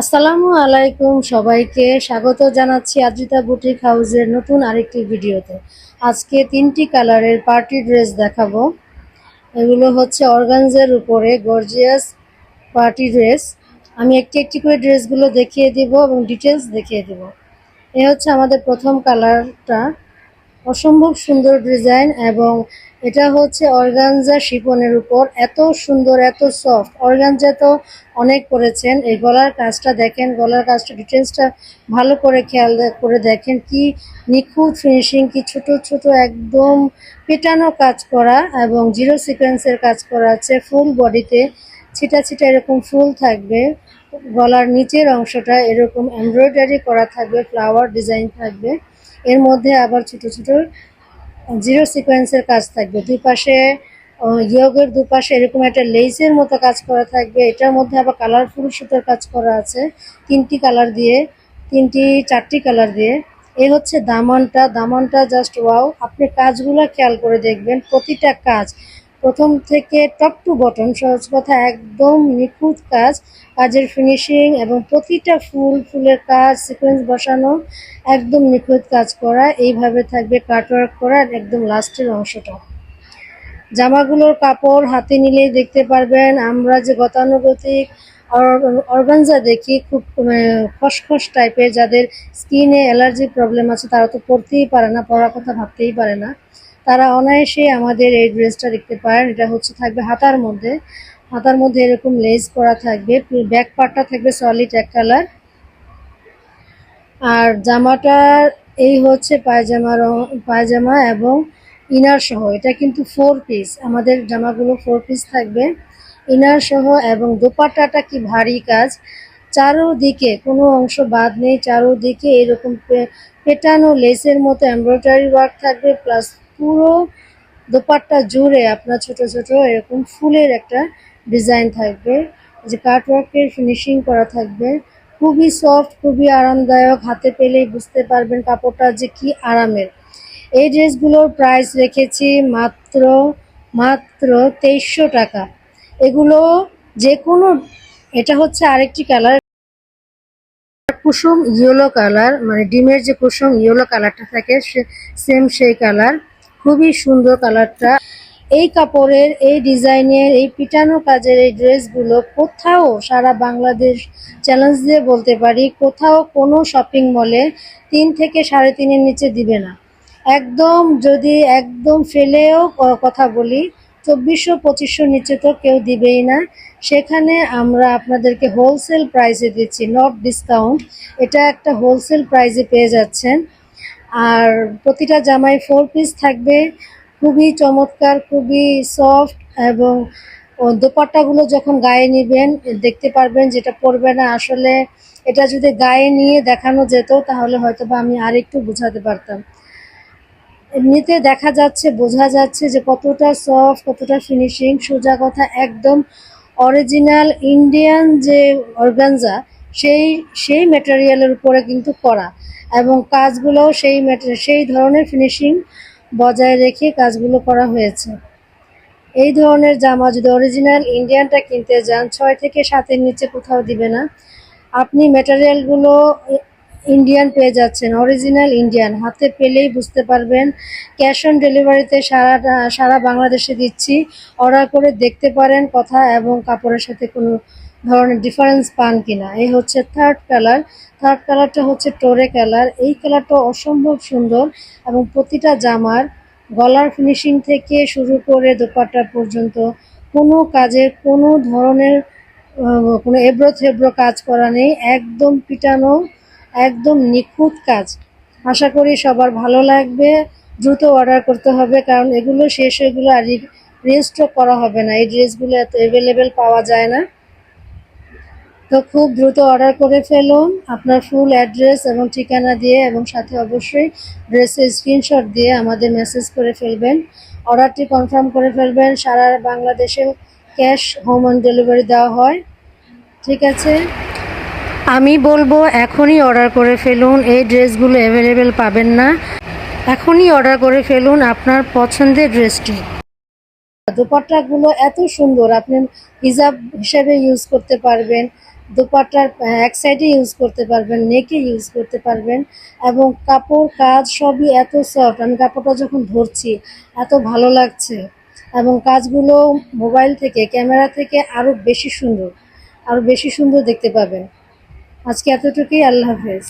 আসসালামু আলাইকুম সবাইকে। স্বাগত জানাচ্ছি আদ্রিতা বুটিক হাউসের নতুন আরেকটি ভিডিওতে। আজকে তিনটি কালারের পার্টি ড্রেস দেখাবো। এগুলো হচ্ছে অর্গানজের উপরে গর্জিয়াস পার্টি ড্রেস। আমি একটি একটি করে ড্রেসগুলো দেখিয়ে দিব এবং ডিটেলস দেখিয়ে দিব। এ হচ্ছে আমাদের প্রথম কালারটা। অসম্ভব সুন্দর ডিজাইন এবং এটা হচ্ছে অর্গানজা শিপনের উপর। এত সুন্দর, এত সফট অর্গানজা তো অনেক করেছেন। এই গলার কাজটা দেখেন, গলার কাজটা ডিটেলসটা ভালো করে খেয়াল করে দেখেন কি নিখুঁত ফিনিশিং কি ছোট ছোট, একদম পেটানো কাজ করা এবং জিরো সিকোয়েন্সের কাজ করা আছে ফুল বডিতে ছিটা ছিটা এরকম ফুল থাকবে। গলার নিচের অংশটা এরকম এমব্রয়ডারি করা থাকবে ফ্লাওয়ার ডিজাইন থাকবে। এর মধ্যে আবার ছোট ছোট জিরো সিকোয়েন্সের কাজ থাকবে। দুই পাশে ইয়গের দুপাশে এরকম একটা লেসের মতো কাজ করা থাকবে। এটার মধ্যে আবার কালারফুল সুতোর কাজ করা আছে। তিনটি কালার দিয়ে, তিনটি, চারটি কালার দিয়ে। এ হচ্ছে দামানটা। দামানটা জাস্ট ওয়াও আপনি কাজগুলো খেয়াল করে দেখবেন, প্রতিটা কাজ। প্রথম থেকে টপ টু বটম সহজ কথা, একদম নিখুঁত কাজ, কাজের ফিনিশিং এবং প্রতিটা ফুল, ফুলের কাজ সিকোয়েন্স বসানো, একদম নিখুঁত কাজ করা, এইভাবে থাকবে কাটওয়ার্ক করা একদম লাস্টের অংশটা। জামাগুলোর কাপড় হাতে নিলেই দেখতে পারবেন, আমরা যে গতানুগতিক অর্গানজা দেখি, খুব খসখস টাইপের যাদের স্কিনে অ্যালার্জি প্রবলেম আছে, তারা তো পরতেই পারে না, পরার কথা ভাবতেই পারে না। তারা অনায়াসে আমাদের এই ড্রেসটা দেখতে পারেন। এটা হচ্ছে থাকবে হাতার মধ্যে। হাতার মধ্যে এরকম লেস করা থাকবে। ব্যাক পার্টটা থাকবে সলিড এক কালার আর জামাটার এই হচ্ছে পায়জামা পায়জামা এবং ইনার সহ। এটা কিন্তু ফোর পিস আমাদের জামাগুলো ফোর পিস থাকবে। ইনার সহ এবং দোপাট্টাটা কি ভারী কাজ। চারোদিকে কোনো অংশ বাদ নেই। চারোদিকে এরকম পেটানো লেসের মতো এমব্রয়ডারি ওয়ার্ক থাকবে। প্লাস পুরো দোপাট্টা জুড়ে আপনার ছোট ছোট এরকম ফুলের একটা ডিজাইন থাকবে। যে কাটওয়ার্কের ফিনিশিং করা থাকবে। খুবই সফট খুবই আরামদায়ক। হাতে পেলেই বুঝতে পারবেন কাপড়টা যে কি আরামের। এই ড্রেসগুলোর প্রাইস রেখেছি মাত্র মাত্র তেইশশো টাকা। এগুলো যে কোনো এটা হচ্ছে আরেকটি কালার কুসুম ইয়েলো কালার মানে ডিমের যে কুসুম ইয়েলো কালারটা থাকে, সে সেম সেই কালার খুবই সুন্দর কালারটা। এই কাপড়ের, এই ডিজাইনের, এই পিটানো কাজের এই ড্রেসগুলো কোথাও সারা বাংলাদেশ চ্যালেঞ্জ দিয়ে বলতে পারি, কোথাও কোনো শপিং মলে তিন থেকে সাড়ে তিনের নিচে দিবে না। একদম যদি একদম ফেলেও কথা বলি, চব্বিশশো, পঁচিশশো নিচে তো কেউ দিবেই না। সেখানে আমরা আপনাদেরকে হোলসেল প্রাইসে দিচ্ছি নট ডিসকাউন্ট এটা একটা হোলসেল প্রাইসে পেয়ে যাচ্ছেন। আর প্রতিটা জামাই ফোর পিস থাকবে। খুবই চমৎকার, খুবই সফট এবং দোপাট্টাগুলো যখন গায়ে নেবেন, দেখতে পারবেন যেটা পরবে না। আসলে এটা যদি গায়ে নিয়ে দেখানো যেত, তাহলে হয়তো বা আমি আর একটু বোঝাতে পারতাম। এমনিতে দেখা যাচ্ছে, বোঝা যাচ্ছে যে কতটা সফট কতটা ফিনিশিং সোজা কথা একদম অরিজিনাল ইন্ডিয়ান যে অর্গানজা সেই সেই ম্যাটেরিয়ালের উপরে কিন্তু করা। এবং কাজগুলোও সেই সেই ধরনের ফিনিশিং বজায় রেখে কাজগুলো করা হয়েছে। এই ধরনের জামা যদি অরিজিনাল ইন্ডিয়ানটা কিনতে যান, ছয় থেকে সাতের নিচে কোথাও দিবে না। আপনি ম্যাটেরিয়ালগুলো ইন্ডিয়ান পেয়ে যাচ্ছেন অরিজিনাল ইন্ডিয়ান হাতে পেলেই বুঝতে পারবেন ক্যাশ অন ডেলিভারিতে সারা সারা বাংলাদেশে দিচ্ছি। অর্ডার করে দেখতে পারেন কথা এবং কাপড়ের সাথে কোনো ধরনের ডিফারেন্স পান কিনা। এই হচ্ছে থার্ড কালার থার্ড কালারটা হচ্ছে টোরে কালার এই কালারটা অসম্ভব সুন্দর এবং প্রতিটা জামার গলার ফিনিশিং থেকে শুরু করে দোপাট্টা পর্যন্ত কোনো কাজের কোনো ধরনের কোনো এব্রো থেব্রো কাজ করা নেই। একদম পিটানো, একদম নিখুঁত কাজ। আশা করি সবার ভালো লাগবে। দ্রুত অর্ডার করতে হবে কারণ এগুলো শেষ, এগুলো আর রেস্টও করা হবে না। এই ড্রেসগুলো এত অ্যাভেলেবেল পাওয়া যায় না। তো খুব দ্রুত অর্ডার করে ফেলুন। আপনার ফুল অ্যাড্রেস এবং ঠিকানা দিয়ে এবং সাথে অবশ্যই ড্রেসের স্ক্রিনশট দিয়ে আমাদের মেসেজ করে ফেলবেন। অর্ডারটি কনফার্ম করে ফেলবেন। সারা বাংলাদেশে ক্যাশ, হোম অন ডেলিভারি দেওয়া হয়। ঠিক আছে? আমি বলব, এখনই অর্ডার করে ফেলুন। এই ড্রেসগুলো অ্যাভেলেবেল পাবেন না। এখনই অর্ডার করে ফেলুন আপনার পছন্দের ড্রেসটি। দোপাট্টাগুলো এত সুন্দর, আপনি হিজাব হিসেবে ইউজ করতে পারবেন। দোপাট্টার এক সাইডে ইউজ করতে পারবেন নেকে ইউজ করতে পারবেন এবং কাপড়, কাজ সবই এত সফট আমি কাপড়টা যখন ধরছি, এত ভালো লাগছে এবং কাজগুলো মোবাইল থেকে ক্যামেরা থেকে আরও বেশি সুন্দর আরও বেশি সুন্দর দেখতে পাবেন। আজকে এতটুকুই, আল্লাহ হাফেজ।